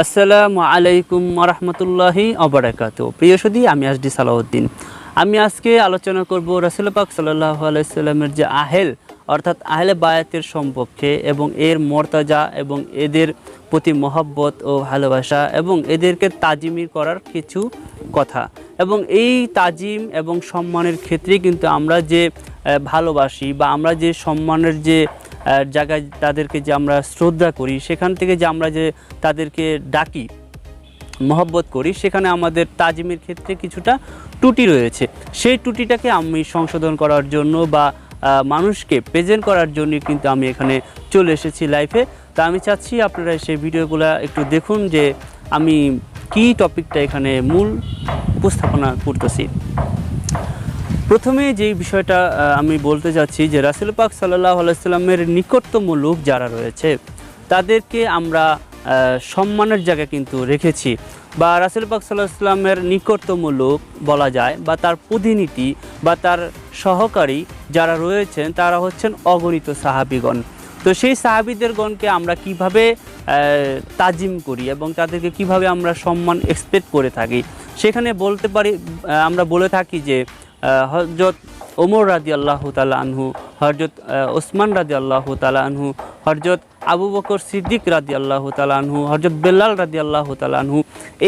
আসসালামু আলাইকুম রহমতুল্লাহি অবরাকাত প্রিয় সুদী আমি আসডি সালাউদ্দিন। আমি আজকে আলোচনা করব রাসুল পাক সাল্লাহ আলাইসাল্লামের যে আহেল, অর্থাৎ আহেলে বায়াতের সম্পর্কে এবং এর মর্তাজা এবং এদের প্রতি মহব্বত ও ভালোবাসা এবং এদেরকে তাজিমি করার কিছু কথা। এবং এই তাজিম এবং সম্মানের ক্ষেত্রে কিন্তু আমরা যে ভালোবাসি বা আমরা যে সম্মানের যে জায়গায় তাদেরকে যে আমরা শ্রদ্ধা করি, সেখান থেকে যে আমরা যে তাদেরকে ডাকি, মহব্বত করি, সেখানে আমাদের তাজিমের ক্ষেত্রে কিছুটা ত্রুটি রয়েছে। সেই ত্রুটিটাকে আমি সংশোধন করার জন্য বা মানুষকে প্রেজেন্ট করার জন্য কিন্তু আমি এখানে চলে এসেছি লাইফে তা আমি চাচ্ছি আপনারা সেই ভিডিওগুলো একটু দেখুন যে আমি কি টপিকটা এখানে মূল উপস্থাপনা করতেছি। প্রথমে যে বিষয়টা আমি বলতে যাচ্ছি যে রাসুল পাক সাল্লাহ আলাইস্লামের নিকটতম লোক যারা রয়েছে, তাদেরকে আমরা সম্মানের জায়গা কিন্তু রেখেছি বা রাসুল পাক সাল্লাহ ইসলামের নিকটতম লোক বলা যায় বা তার প্রতিনিধি বা তার সহকারী যারা রয়েছেন, তারা হচ্ছেন অগণিত সাহাবিগণ। তো সেই সাহাবিদের গণকে আমরা কীভাবে তাজিম করি এবং তাদেরকে কীভাবে আমরা সম্মান এক্সপেক্ট করে থাকি, সেখানে বলতে পারি আমরা বলে থাকি যে হজরত ওমর রাজি আল্লাহ তালা আনহু হরজত ওসমান রাজি আল্লাহ তালা আনহু হরজত আবু বকর সিদ্দিক রাজি আল্লাহ তালা আনহু হরজত বেল্লাল রাজি আল্লাহ তালা আনহু,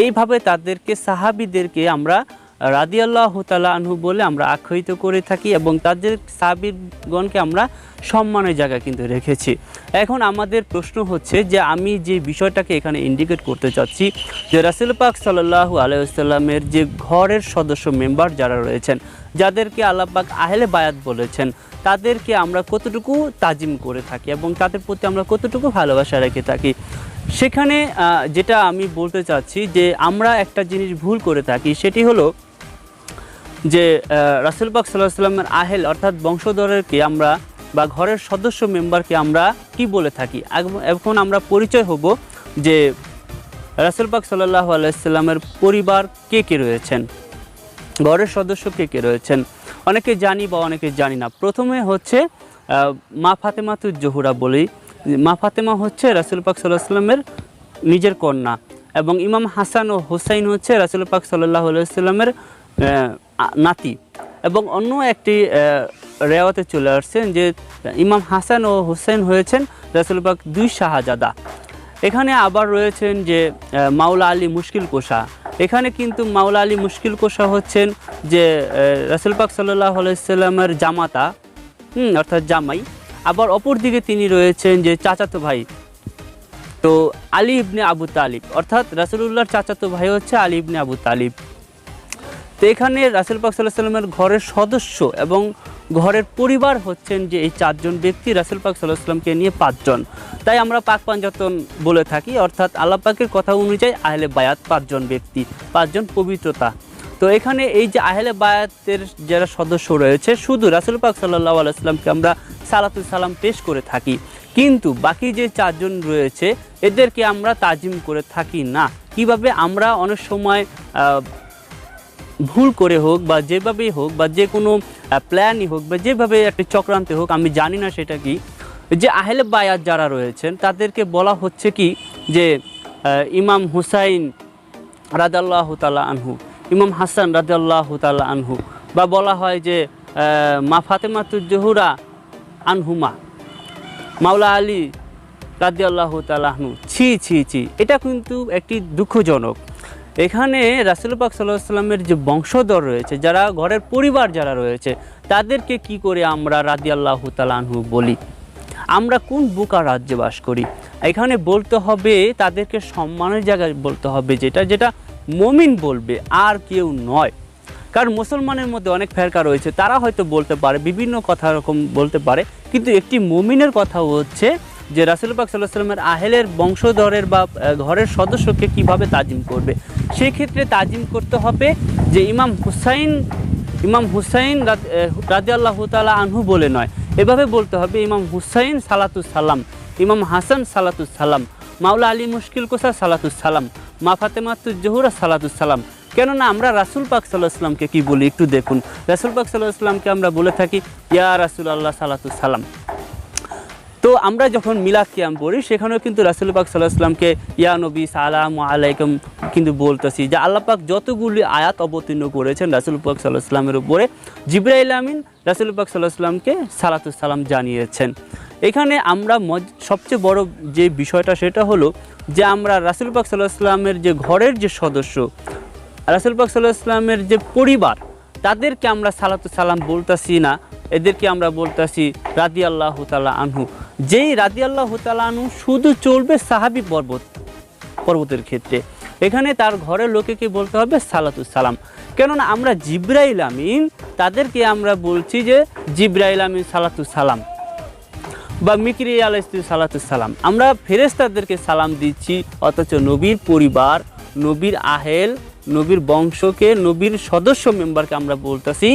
এইভাবে তাদেরকে, সাহাবিদেরকে আমরা রাদি আল্লাহ তালা আনহু বলে আমরা আখ্যায়িত করে থাকি এবং তাদের সাবিরগণকে আমরা সম্মানের জায়গা কিন্তু রেখেছি। এখন আমাদের প্রশ্ন হচ্ছে যে আমি যে বিষয়টাকে এখানে ইন্ডিকেট করতে চাচ্ছি যে রাসেল পাক সাল্লাহ আলাইসাল্লামের যে ঘরের সদস্য মেম্বার যারা রয়েছেন, যাদেরকে আল্লাহ পাক আহলে বায়াত বলেছেন, তাদেরকে আমরা কতটুকু তাজিম করে থাকি এবং তাদের প্রতি আমরা কতটুকু ভালোবাসা রেখে থাকি? সেখানে যেটা আমি বলতে চাচ্ছি যে আমরা একটা জিনিস ভুল করে থাকি, সেটি হলো যে রাসুল পাক সাল্লাহ সাল্লামের আহেল অর্থাৎ বংশধরেরকে আমরা বা ঘরের সদস্য মেম্বারকে আমরা কি বলে থাকি? এখন আমরা পরিচয় হব যে, রাসুল পাক সাল্লাহ আলাইসাল্লামের পরিবার কে কে রয়েছেন? ঘরের সদস্য কে কে রয়েছেন? অনেকে জানি বা অনেকে জানি না। প্রথমে হচ্ছে মা ফাতেমাতুজ জহুরা বলি। মা ফাতেমা হচ্ছে রাসুল পাক সাল্লাহ সাল্লামের নিজের কন্যা এবং ইমাম হাসান ও হোসাইন হচ্ছে রাসুল পাক সাল্লাহ আলাইসাল্লামের নাতি। এবং অন্য একটি রেওয়াতে চলে আসছেন যে ইমাম হাসান ও হোসেন হয়েছেন রাসুল পাক দুই শাহজাদা। এখানে আবার রয়েছেন যে মাওলা আলী মুশকিল কোষা। এখানে কিন্তু মাওলা আলী মুশকিল কোষা হচ্ছেন যে আহ, রাসুল পাক সাল্লাহ আলাইসাল্লামের জামাতা হুম অর্থাৎ জামাই। আবার অপর দিকে তিনি রয়েছেন যে চাচাতো ভাই। তো আলী ইবনে আবু তালিব অর্থাৎ রাসুলুল্লাহর চাচাতো ভাই হচ্ছে আলী ইবনে আবু তালিব। তো এখানে রাসেল পাক সাল্লাহ সাল্লামের ঘরের সদস্য এবং ঘরের পরিবার হচ্ছেন যে এই চারজন ব্যক্তি রাসেল পাক সাল্লাহ সাল্লামকে নিয়ে পাঁচজন। তাই আমরা পাক পাঞ্জাতন বলে থাকি, অর্থাৎ আল্লাহ পাকের কথা অনুযায়ী আহলে বায়াত পাঁচজন ব্যক্তি, পাঁচজন পবিত্রতা। তো এখানে এই যে আহলে বায়াতের যারা সদস্য রয়েছে, শুধু রাসুল পাক সাল্লাহ আলাইসলামকে আমরা সালাতুল সালাম পেশ করে থাকি। কিন্তু বাকি যে চারজন রয়েছে, এদেরকে আমরা তাজিম করে থাকি না। কীভাবে? আমরা অনেক সময় ভুল করে হোক বা যেভাবেই হোক বা যে কোনো প্ল্যানই হোক বা যেভাবে একটা চক্রান্তে হোক, আমি জানি না সেটা কি, যে আহলে বায়াত যারা রয়েছেন, তাদেরকে বলা হচ্ছে কি যে ইমাম হুসাইন রাদাল্লাহ তালা আনহু, ইমাম হাসান রাদাল্লাহ তালা আনহু, বা বলা হয় যে মা ফাতেমাতুজ জহুরা আনহুমা, মাওলা আলী রাদি আল্লাহ তালাহনু ছি ছি ছি, এটা কিন্তু একটি দুঃখজনক। এখানে রাসুল পাক সাল্লাহ সাল্লামের যে বংশধর রয়েছে, যারা ঘরের পরিবার যারা রয়েছে, তাদেরকে কি করে আমরা রাদি আল্লাহ তালাহনু বলি? আমরা কোন বুকা রাজ্যে বাস করি? এখানে বলতে হবে, তাদেরকে সম্মানের জায়গায় বলতে হবে যেটা যেটা মমিন বলবে, আর কেউ নয়। কারণ মুসলমানের মধ্যে অনেক ফেরকা রয়েছে, তারা হয়তো বলতে পারে, বিভিন্ন কথা এরকম বলতে পারে, কিন্তু একটি মমিনের কথা হচ্ছে যে রাসুল পাক সাল্লাহ সাল্লামের আহেলের বংশধরের বা ঘরের সদস্যকে কীভাবে তাজিম করবে? সেই ক্ষেত্রে তাজিম করতে হবে যে ইমাম হুসাইন ইমাম হুসাইন রাজি আল্লাহ তালা আনহু বলে নয়। এভাবে বলতে হবে ইমাম হুসাইন সালাতুস সালাম, ইমাম হাসান সালাতুস সালাম, মাওলা আলী মুশকিল কোসা সালাতুস সালাম, মা ফাতেমাতুজ জহুরা সালাতুস সালাম। কেননা আমরা রাসুল পাক সাল্লাহ আসলামকে কি বলি? একটু দেখুন। রাসুল পাক সাল্লাহ আসলামকে আমরা বলে থাকি, ইয়া রাসুল আল্লাহ সালাতুস সালাম। তো আমরা যখন মিলাদ কিয়াম পড়ি, সেখানেও কিন্তু রাসুল পাক সাল্লাহ আসলামকে ইয়া নবী, সালাম আলাইকুম, কিন্তু বলতেছি যে আল্লাহ পাক যতগুলি আয়াত অবতীর্ণ করেছেন রাসুল পাক সাল্লাহ আসলামের উপরে, জিব্রাইল আমিন রাসুল পাক সাল্লাহ আসলামকে সালাম জানিয়েছেন। এখানে আমরা সবচেয়ে বড় যে বিষয়টা, সেটা হলো যে আমরা রাসুল পাক সাল্লাহ আসলামের যে ঘরের যে সদস্য, রাসুল পাক সাল্লাহ আসলামের যে পরিবার, তাদেরকে আমরা সালাতু সালাম বলতাছি না। এদেরকে আমরা বলতেছি রাদি আল্লাহ তালা আনহু। যেই রাদি আল্লাহ তালা আনহু শুধু চলবে সাহাবি পর্বত, পর্বতের ক্ষেত্রে। এখানে তার ঘরের লোকেকে বলতে হবে? সালাম। কেননা আমরা জিব্রাইল আমিন, তাদেরকে আমরা বলছি যে জিব্রাইল আমিন সালাম বা মিকরি আলাইস্তু সালাম। আমরা ফেরেস্তাদেরকে সালাম দিচ্ছি, অথচ নবীর পরিবার, নবীর আহেল, নবীর বংশকে, নবীর সদস্য মেম্বারকে আমরা বলতেছি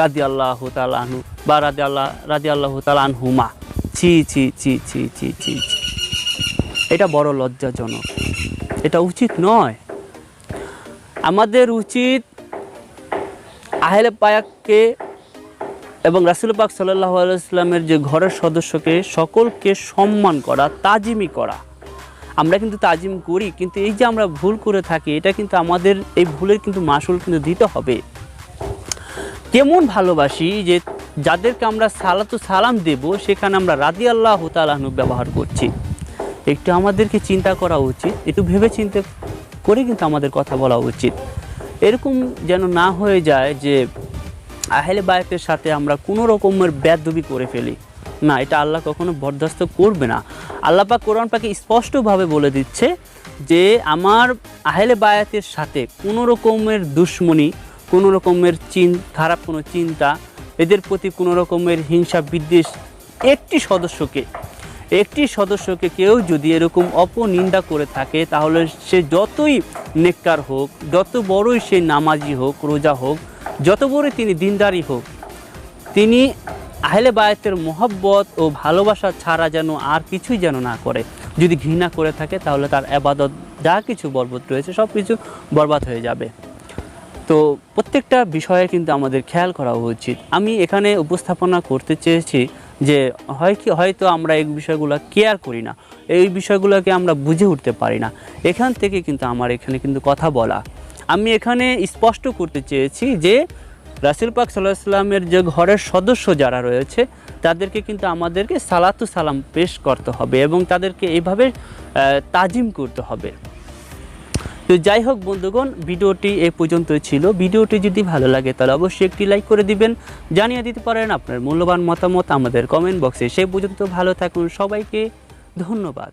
রাদি আল্লাহ তালাহু বা রাদি আল্লাহ রাদি আল্লাহ তালানহুমা ছি ছি ছি ছি ছি ছি। এটা বড় লজ্জাজনক। এটা উচিত নয়। আমাদের উচিত আহেলে পায়াককে এবং রাসুল পাক সাল্লাহ আলাইস্লামের যে ঘরের সদস্যকে সকলকে সম্মান করা তাজিমি করা। আমরা কিন্তু তাজিম করি, কিন্তু এই যে আমরা ভুল করে থাকি, এটা কিন্তু আমাদের, এই ভুলের কিন্তু মাসুল কিন্তু দিতে হবে। কেমন ভালোবাসি যে যাদেরকে আমরা সালাতু সালাম দেব, সেখানে আমরা রাদি আল্লাহ তালাহনু ব্যবহার করছি। একটু আমাদেরকে চিন্তা করা উচিত, একটু ভেবে চিন্তে করে কিন্তু আমাদের কথা বলা উচিত। এরকম যেন না হয়ে যায় যে আহেলে বায়াতের সাথে আমরা কোনো রকমের ব্যাধবি করে ফেলি। না, এটা আল্লাহ কখনো বরদাস্ত করবে না। আল্লাহ পাক কোরআন পাকে স্পষ্টভাবে বলে দিচ্ছে যে, আমার আহেলে বায়াতের সাথে কোনো রকমের দুশ্মনী কোনো রকমের চিন, খারাপ কোনো চিন্তা, এদের প্রতি কোনো রকমের হিংসা, বিদ্বেষ, একটি সদস্যকে একটি সদস্যকে কেউ যদি এরকম অপনিন্দা করে থাকে, তাহলে সে যতই নেককার হোক, যত বড়ই সে নামাজি হোক, রোজা হোক, যত বড়ই তিনি দিনদারি হোক, তিনি আহলে বায়াতের মোহব্বত ও ভালোবাসা ছাড়া যেন আর কিছুই যেন না করে। যদি ঘৃণা করে থাকে, তাহলে তার আবাদত যা কিছু বরবাদ রয়েছে সব কিছু বরবাদ হয়ে যাবে। তো প্রত্যেকটা বিষয়ে কিন্তু আমাদের খেয়াল করা উচিত। আমি এখানে উপস্থাপনা করতে চেয়েছি যে হয় কি, হয়তো আমরা এই বিষয়গুলো কেয়ার করি না। এই বিষয়গুলোকে আমরা বুঝে উঠতে পারি না। এখান থেকে কিন্তু আমার এখানে কিন্তু কথা বলা। আমি এখানে স্পষ্ট করতে চেয়েছি যে রাসুল পাক সাল্লাহ সাল্লামের যে ঘরের সদস্য যারা রয়েছে, তাদেরকে কিন্তু আমাদেরকে সালাতু সালাম পেশ করতে হবে এবং তাদেরকে এইভাবে তাজিম করতে হবে। তো যাই হোক বন্ধুগণ, ভিডিওটি এ পর্যন্ত ছিল। ভিডিওটি যদি ভালো লাগে, তাহলে অবশ্যই একটি লাইক করে দিবেন। জানিয়ে দিতে পারেন আপনার মূল্যবান মতামত আমাদের কমেন্ট বক্সে। সেই পর্যন্ত ভালো থাকুন। সবাইকে ধন্যবাদ।